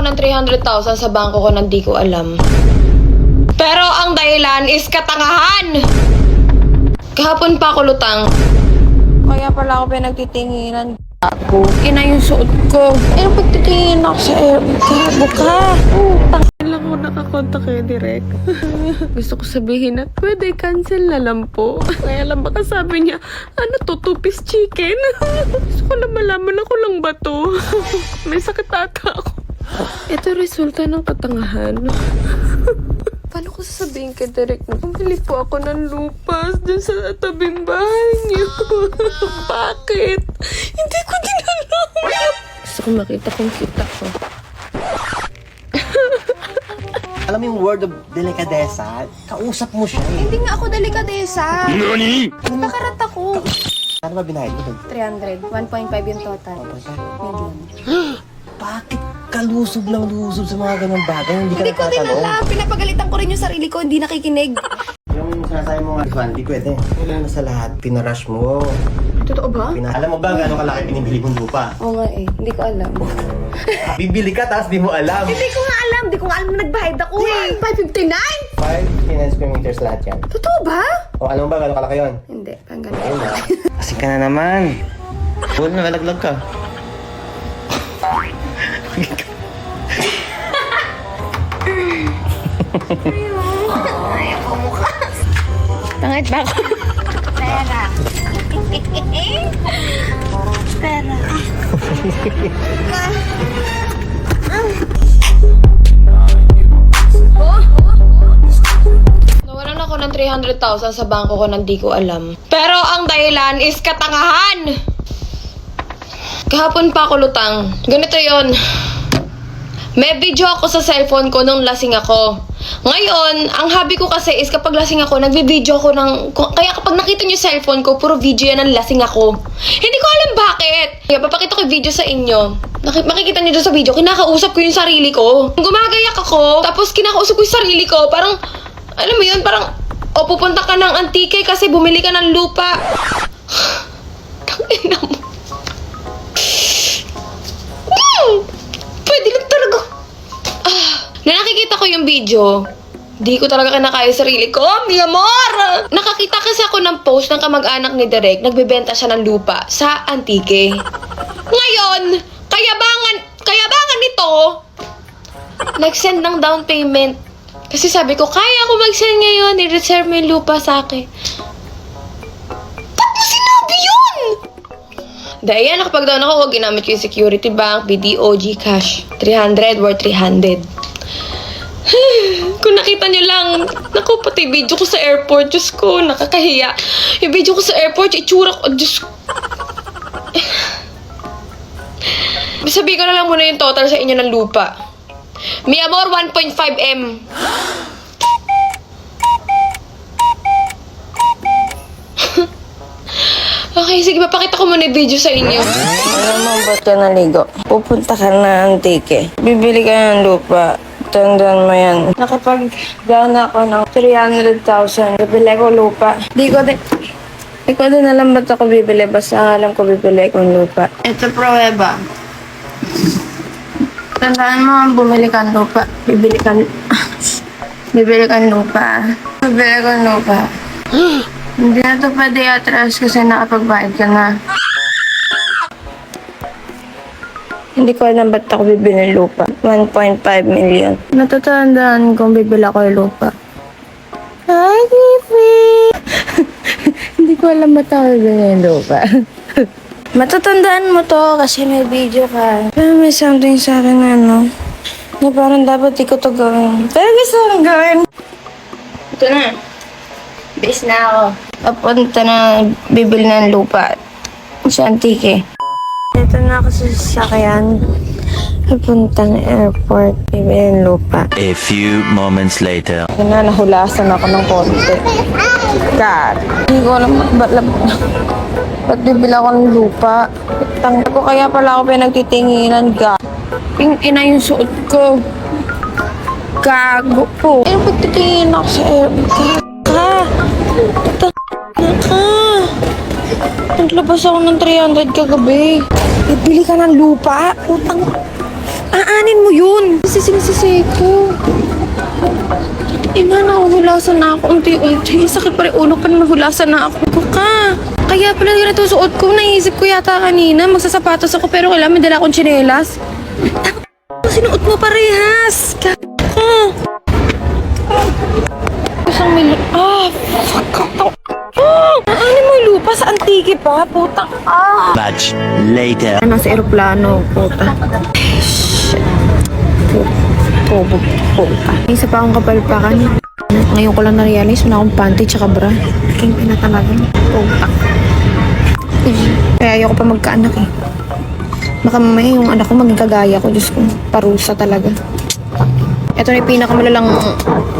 ako ng 300,000 sa bangko ko nang di ko alam. Pero ang dahilan is katangahan! Kahapon pa ako lutang. Kaya pala ako pinagtitinginan. Gago. Ina yung suot ko. Eh, pagtitingin ako sa air. Gago ka. Putang. Kailan ko nakakonta kayo direct. Gusto ko sabihin na pwede cancel na lang po. Kaya lang baka sabi niya, ano to, two piece chicken? Gusto ko lang malaman ako lang ba to? May sakit ata ako. Ito resulta ng katangahan. Paano ko sasabihin kay Derek na bumili po ako ng lupas dun sa tabing bahay niyo? Bakit? Hindi ko din alam. Gusto ko makita kung kita ko. Alam mo yung word of delicadeza? Kausap mo siya eh. Hindi nga ako delikadesa. Nani? Nakarat ako. Ano ba binayad mo doon? 300. 1.5 yung total. Million. Kalusog lang lusog sa mga ganong bagay? Hindi ka Hindi ko din nagtatanong. alam. Pinapagalitan ko rin yung sarili ko. Hindi nakikinig. Yung sinasabi mo nga, Ivan, hindi pwede. Una na sa lahat, pinarush mo. Totoo ba? Pina alam mo ba gano'ng kalaki pinibili mong lupa? Oo nga eh. Hindi ko alam. Bibili ka, tapos di mo alam. Hindi ko nga alam. Hindi ko nga alam na nagbayad ako eh. 559? 5 square meters lahat yan. Totoo ba? O alam mo ba gano'ng kalaki yun? Hindi. Pang ganun. Ayun na. Kasi ka na naman. Huwag na, nalaglag ka. Tangit ba ako? Pera. Pera. Nawalan ako ng 300,000 sa bangko ko nang di ko alam. Pero ang dahilan is katangahan! Kahapon pa ako lutang. Ganito yon. May video ako sa cellphone ko nung lasing ako. Ngayon, ang hobby ko kasi is kapag lasing ako, nagbi-video ako ng... Kaya kapag nakita niyo cellphone ko, puro video yan ng lasing ako. Hindi ko alam bakit. Kaya papakita ko video sa inyo. Makikita niyo doon sa video, kinakausap ko yung sarili ko. Gumagayak ako, tapos kinakausap ko yung sarili ko. Parang, alam mo yun, parang, o pupunta ka ng antike kasi bumili ka ng lupa. Tangina mo. Hmm, Pwede lang nakikita ko yung video, di ko talaga kinakaya sarili ko. Mi amor! Nakakita kasi ako ng post ng kamag-anak ni Derek, nagbebenta siya ng lupa sa antike. Ngayon, kayabangan, kayabangan nito, nag-send ng down payment. Kasi sabi ko, kaya ako mag-send ngayon, i-reserve mo yung lupa sa akin. Ba't mo sinabi yun? Dahil yan, nakapag-down ako, ginamit ko yung security bank, BDO, Gcash. 300 worth 300. Kung nakita nyo lang, naku, pati video ko sa airport, Diyos ko, nakakahiya. Yung video ko sa airport, itsura ko, Diyos ko. Sabihin ko na lang muna yung total sa inyo ng lupa. Mi amor, 1.5M. Okay, sige, papakita ko muna yung video sa inyo. Alam mo ba't ka naligo? Pupunta ka na antike. Bibili ka ng lupa. Tandaan mo yan. Nakapag-down ako ng 300,000. Bibili ko lupa. Di ko din... Di ko din alam ba't ako bibili. Basta alam ko bibili kong lupa. Ito pruweba. Tandaan mo, bumili ka ng lupa. Bibili ka... bibili ka ng lupa. Bibili ka ng lupa. Hindi na to pwede atras kasi nakapagbayad ka na. Hindi ko alam ba't ako bibili ng lupa. 1.5 million. Natatandaan kong bibili ako ng lupa. Hi, Kifi! Hindi ko alam ba't ako bibili ng lupa. Matatandaan mo to kasi may video ka. Pero may something sa akin na ano. Na parang dapat di ko to gawin. Pero gusto kong gawin. Ito na. Bis na ako. Papunta na bibili ng lupa sa Antique. Ito na ako sa sasakyan. Papunta ng airport. Bibili lupa. A few moments later. Ito na, nahulasan ako ng konti. God. Hindi ko alam ba't, ba't, ba't bibili ako ng lupa. Tang ko kaya pala ako pinagtitinginan. God. Ping ina yung suot ko. Gago po. Eh, pagtitingin ako sa airport. Ka. Tang na ka. Naglabas ako ng 300 kagabi. Bibili ka ng lupa? Utang. Aanin mo yun. Kasi sinisisi ko. Ima, nahuhulasan na ako unti-unti. Sakit pa rin ulo pa na nahulasan na ako. Ko ka. Kaya pala ganito suot ko. Naisip ko yata kanina. Magsasapatos ako pero kailangan may dala akong tsinelas. Sinuot mo parehas. Ka. Isang mil... Ah, fuck. Ah, ano sa antiki pa? Putang ah. Much later. Nasa eroplano, puta. Shit. Pobo, puta. Isa pa akong kapalpakan. Ngayon ko lang na-realize, wala akong panty tsaka bra. King pinatalaga. Puta. Kaya ayoko pa magkaanak eh. Baka mamaya yung anak ko maging kagaya ko. Diyos ko, parusa talaga. Ito na yung pinakamalalang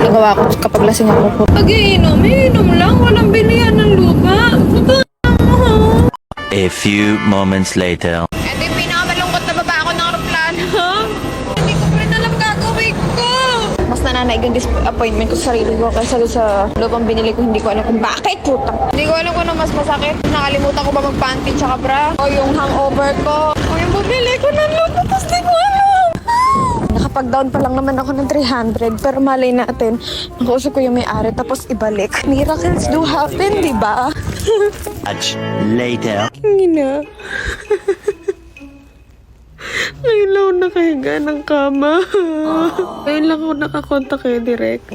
nagawa ko kapag lasing ako. Pag-iinom, iinom lang. Walang bilihan ng lupa. A few moments later. Ito yung pinakamalungkot na baba ako ng aeroplano. Hindi ko pa rin alam gagawin ko. Mas nananaig yung disappointment ko sa sarili ko kaysa sa lupang binili ko. Hindi ko alam kung bakit, putang. Hindi ko alam kung ano mas masakit. Nakalimutan ko ba mag-panty tsaka bra? O yung hangover ko? O yung bumili ko ng lupa, tapos di ko alam. Nakapag-down pa lang naman ako ng 300 pero malay natin, nakausap ko yung may-ari tapos ibalik. Miracles do happen, di ba? Much later. Ngina. Ngayon lang ako nakahiga ng kama. Ngayon lang ako nakakonta kay Direk.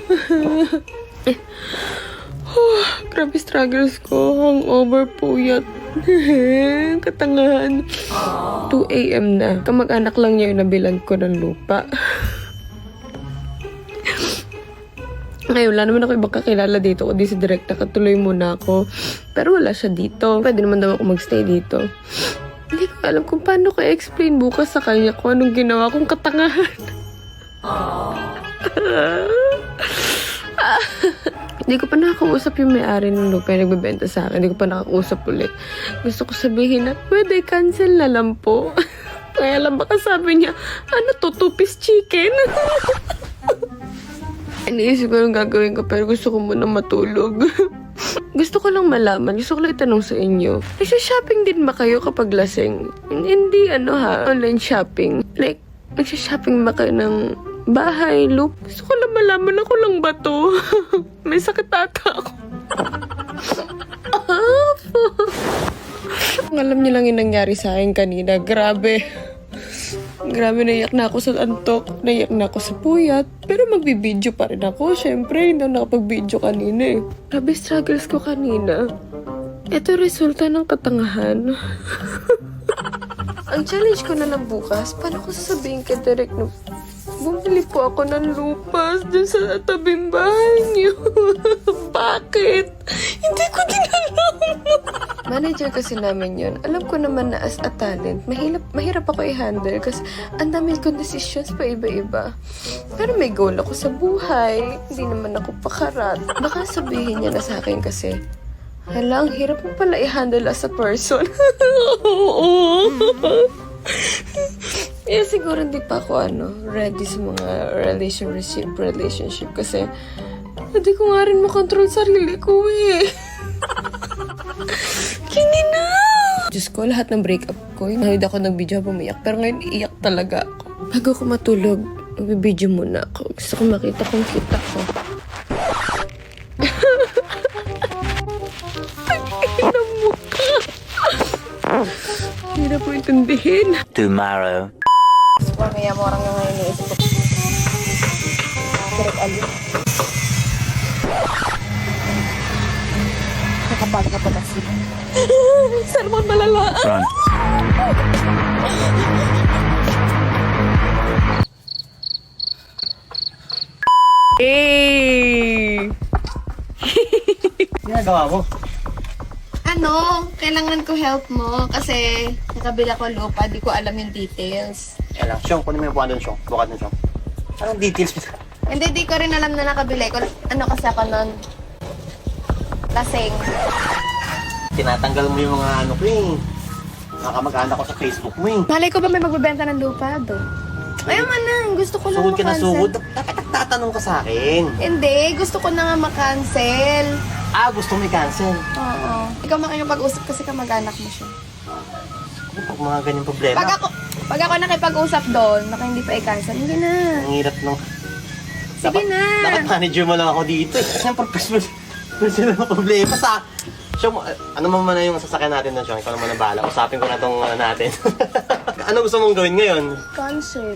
Oh, grabe struggles ko. Hangover puyat. Katangahan. 2 a.m. na. Kamag-anak lang niya yung nabilan ko ng lupa. Ngayon, wala naman ako ibang kakilala dito. Kundi si Direk, nakatuloy muna ako. Pero wala siya dito. Pwede naman daw ako magstay dito. Hindi ko alam kung paano ko explain bukas sa kanya kung anong ginawa kong katangahan. Hindi ko pa nakakausap yung may-ari ng lupa yung nagbebenta sa akin. Hindi ko pa nakakausap ulit. Gusto ko sabihin na, pwede cancel na lang po. Kaya lang baka sabi niya, ano to, two-piece chicken? Iniisip ko yung gagawin ko pero gusto ko muna matulog. gusto ko lang malaman, gusto ko lang itanong sa inyo. Nagsha-shopping din ba kayo kapag lasing? Hindi ano ha, online shopping. Like, nagsha-shopping ba kayo ng bahay, loop? Gusto ko lang malaman ako lang ba to? May sakit ata ako. Ang alam niyo lang yung nangyari sa akin kanina. Grabe. Grabe, naiyak na ako sa antok. Naiyak na ako sa puyat. Pero magbibideo pa rin ako. Siyempre, hindi ako nakapag-video kanina eh. Grabe, struggles ko kanina. Ito resulta ng katangahan. Ang challenge ko na lang bukas, paano ko sasabihin kay Derek na bumili po ako ng lupas dun sa tabing bahay niyo. Bakit? Hindi ko din alam. Manager kasi namin yun. Alam ko naman na as a talent, mahirap, mahirap ako i-handle kasi ang dami kong decisions pa iba-iba. Pero may goal ako sa buhay. Hindi naman ako pakarat. Baka sabihin niya na sa akin kasi, Hala, ang hirap mo pala i-handle as a person. Eh, siguro hindi pa ako, ano, ready sa mga relationship, relationship kasi hindi ko nga rin makontrol sarili ko eh. Kini na! Diyos ko, lahat ng breakup ko, hinahid ako ng video habang. Pero ngayon, iiyak talaga ako. Bago ako matulog, magbibideo muna ako. Gusto ko makita kung kita ko. Mo ka! Hirap mo intindihin. Tomorrow. Mamaya mo orang yung iniisip ko. Direk Ali. Nakabag ka pa kasi. Sermon malala. Run. Hey! Ginagawa mo? Ano, kailangan ko help mo kasi nakabila ko lupa, di ko alam yung details. Kaya lang, Syong, kunin mo yung buka doon, Syong. Buka doon, Syong. Anong details mo? Hindi, di ko rin alam na nakabili ko. Ano kasi ako nun? Lasing. Tinatanggal mo yung mga ano ko eh. Mga kamag-anak ko sa Facebook mo eh. Malay ko ba may magbebenta ng lupa do? Ayaw man na, gusto ko lang Sugod ka na makancel. sugod. Dapat nagtatanong ka sa akin. Hindi, gusto ko na nga makancel. Ah, gusto mo i-cancel. Oo. Ikaw makikipag-usap kasi kamag-anak mo siya. Pag mga ganyan problema. Pag ako, Pag ako nakipag-usap doon, baka hindi pa i-cancel. Hindi na. Ang hirap nung... Sige na. Dapat manager mo lang ako dito. eh. Siyempre, personal, personal na problema sa... Siya, mo- ano mo man na yung sasakyan natin na siya? Ikaw naman ang bahala. Usapin ko na itong ano natin. ano gusto mong gawin ngayon? Cancel.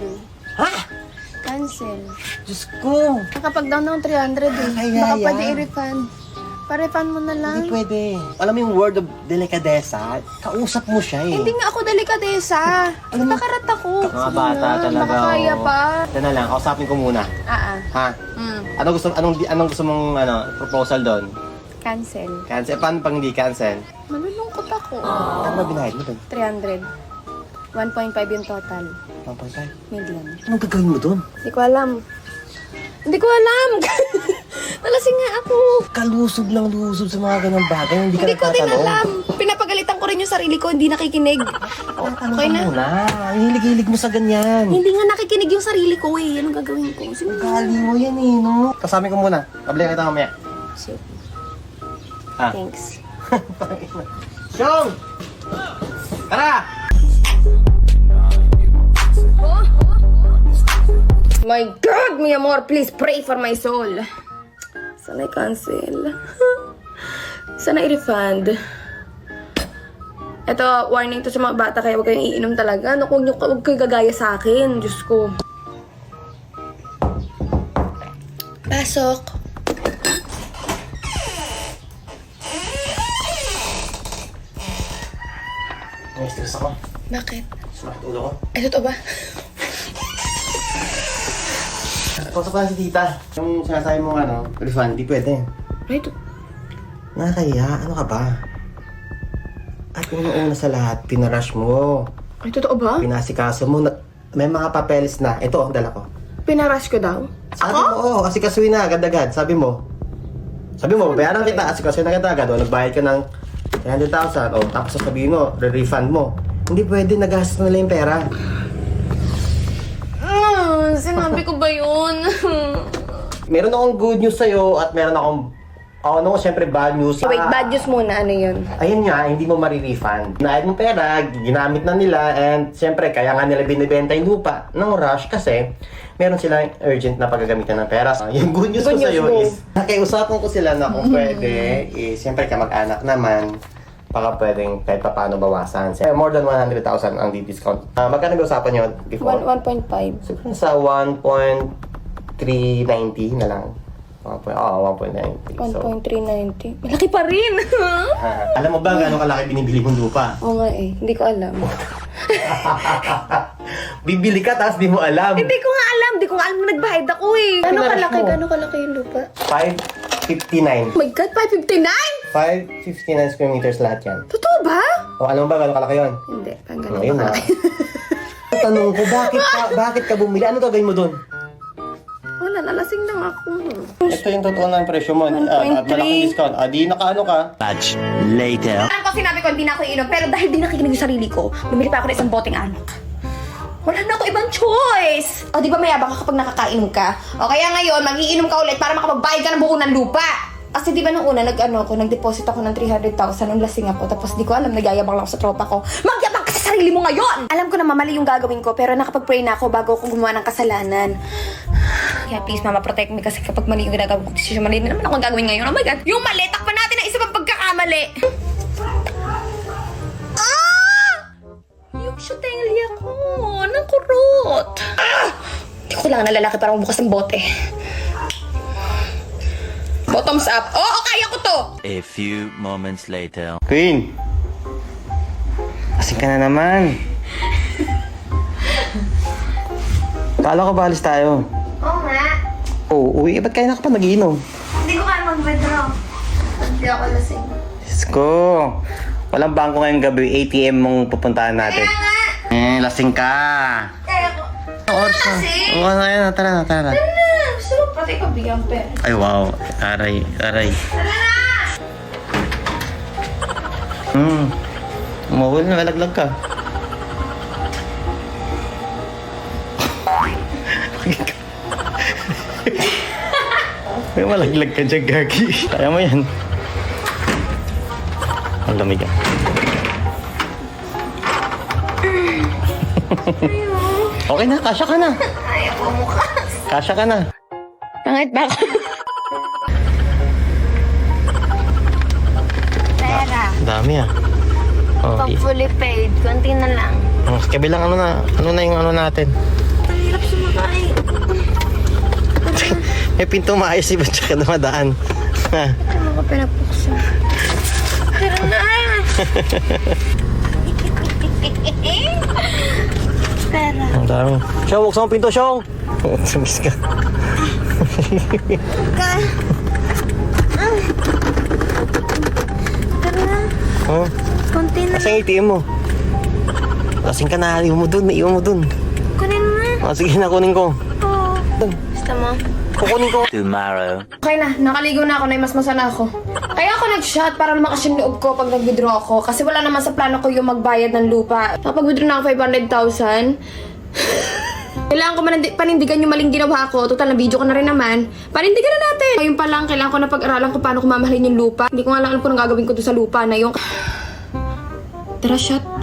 Ha? Cancel. Diyos ko! Nakapag down ng 300 eh. Ay, Baka ay, pwede i-refund. Pa-refund mo na lang. Hindi pwede. Alam mo yung word of delicadeza? Kausap mo siya eh. Hindi nga ako delikadesa. Napakarat ako. Mga bata talaga. Baka kaya oh. pa. Ito na lang, kausapin ko muna. Ah, ah. Ha? Mm. Ano gusto anong anong gusto mong ano proposal doon? Cancel. Cancel paano pang hindi cancel? Malulungkot ako. Ano ba binayad mo doon? 300. 1.5 yung total. 1.5. Million. Anong gagawin mo doon? Hindi ko alam. Hindi ko alam. Nalasing nga ako. Kalusob lang lusob sa mga ganang bagay, hindi ka Hindi ko din nagtatanong. alam. Pinapagalitan ko rin yung sarili ko, hindi nakikinig. Ano Okay ka na. muna? Ang hilig-hilig mo sa ganyan. Hindi nga nakikinig yung sarili ko eh. Anong gagawin ko? Sige. Gali mo yan eh, no? Kasabi ko muna. Kabili kita mamaya. Shit. Ha? Thanks. Shong! Tara! My God, mi amor, please pray for my soul. Sana i-cancel. Sana i-refund. Ito, warning to sa mga bata, kaya huwag kayong iinom talaga. Naku, huwag, niyo, huwag kayo gagaya sa akin. Diyos ko. Pasok. May stress ako. Bakit? Sumakit ulo ko. Ay, totoo ba? Kausap ko lang si tita. Yung sinasabi mo ano, refund, di pwede. To- Nakakaya, ano ka ba? At una sa lahat, pinarush mo. Ay, totoo ba? Pinasikaso mo. Na, may mga papeles na. Ito, dala ko. Pinarush ko daw? Sabi mo, oo, asikasuin na agad-agad. Sabi mo. Sabi mo, bayaran kita, asikasuin na agad-agad. O, nagbayad ka ng 300,000. O, tapos sasabihin mo, re-refund mo. Hindi pwede, nagastos na lang yung pera. Sinabi ko ba yun? Meron akong good news sa'yo at meron akong, oh, ano, syempre bad news. Wait, Ah, bad news muna. Ano yun? Ayun nga, hindi mo ma-refund. Naayad mo pera, ginamit na nila, and syempre, kaya nga nila binibenta yung lupa ng rush kasi meron silang urgent na paggagamitan ng pera. Ah, yung good news Good ko news sa'yo mo. is, nakiusapan ko sila na kung pwede, is, syempre kamag-anak naman, baka pwedeng kahit pa paano bawasan. Eh, more than 100,000 ang di-discount. Ah, magkano ba usapan nyo before? One- 1.5. Siguro sa 1.390 na lang. 1. Oo, 1.90. So, 1.390. Malaki pa rin! ah, alam mo ba gano'ng kalaki binibili mong lupa? Oo nga eh. Hindi ko alam. Bibili ka tapos di mo alam. Hindi ko nga alam. Hindi ko nga alam na nagbayad ako eh. Gano'ng kalaki? Gano'ng kalaki yung lupa? 559. Oh my God, 559? 559 square meters lahat yan. Totoo ba? O alam mo ba gano'ng kalaki yun? Hindi. Pang Ano gano'ng ha? kalaki. Tanong ko, bakit ka, bakit ka bumili? Ano gagawin mo doon? Wala, nalasing lang ako. Ito yung totoo ng presyo mo. Ah, at 1.3. malaking discount. Ah, di nakaano ka. Much later. Alam ko sinabi ko hindi na ako iinom, pero dahil di nakikinig yung sarili ko, bumili pa ako ng isang boteng anak. Wala na ako ibang choice! O, di ba mayabang ka kapag nakakainom ka? O, kaya ngayon, magiinom ka ulit para makapagbayad ka ng buo ng lupa! Kasi di ba nung una, nag-ano ako, nag-deposit ako ng 300,000 nung lasing ako, tapos di ko alam, nagyayabang lang ako sa tropa ko. Magyabang ka sa sarili mo ngayon! Alam ko na mamali yung gagawin ko, pero nakapag-pray na ako bago ako gumawa ng kasalanan. Kaya please, mama, protect me kasi kapag mali yung ginagawa ko, desisyon mali na naman ako gagawin ngayon. Oh my God! Yung mali, takpan natin ang isa pang pagkakamali! Yung shutelya ko, nakurot. Ah! Hindi ko kailangan ng lalaki para magbukas ng bote. Bottoms up. Oo, oh, kaya ko to! A few moments later. Queen! Asing ka na naman. Kala ko balis tayo. Oo nga. Oo, uwi. Eh, ba't kaya na ka pa nagiinom? Hindi ko kaya mag-withdraw. Hindi ako lasing. Diyos ko. Walang bangko ngayong gabi. ATM mong pupuntahan natin. Kaya nga. Eh, lasing ka. Kaya ko. Oras na. Lasing? Oo, na yan. Tara na, tara na. Ah, Gusto mo pati ko bigyan pera. Ay, wow. Aray, aray. Tara na! Hmm. Umawal na, malaglag ka. May malaglag ka dyan, Gagi. Kaya mo yan. Ang lamig ah. Okay na, kasya ka na. Kasya ka na. Pangit ba ako? Pera. Ang dami ah. Oh, Pag i- fully paid, konti na lang. ang kabilang ano na, ano na yung ano natin. Hirap sumakay. May pinto maayos si Ba't ka dumadaan? Ha? Ano ko pinapuksan? Tara na! Pera. Ang dami. Shong, buksan mo ang pinto, Shong! Samis ka. Ka. Ah. Tara na. Oh, Konti na. Yung ATM mo? Lasing ka na, iwan mo dun, iwan mo dun. Kunin mo na. Oh, sige na, kunin ko. Oo. Gusto mo? Kukunin ko. Tomorrow. Okay na, nakaligo na ako, naimasmasa na ako. Kaya ako nag-shot para lumakas yung loob ko pag nag-withdraw ako. Kasi wala naman sa plano ko yung magbayad ng lupa. Nakapag-withdraw na ako 500,000. Kailangan ko manandi- panindigan yung maling ginawa ko. Total, na video ko na rin naman. Panindigan na natin. Ngayon pa lang, kailangan ko na pag-aralan kung paano ko mamahalin yung lupa. Hindi ko nga alam kung anong gagawin ko doon sa lupa na yung... Tara, shot.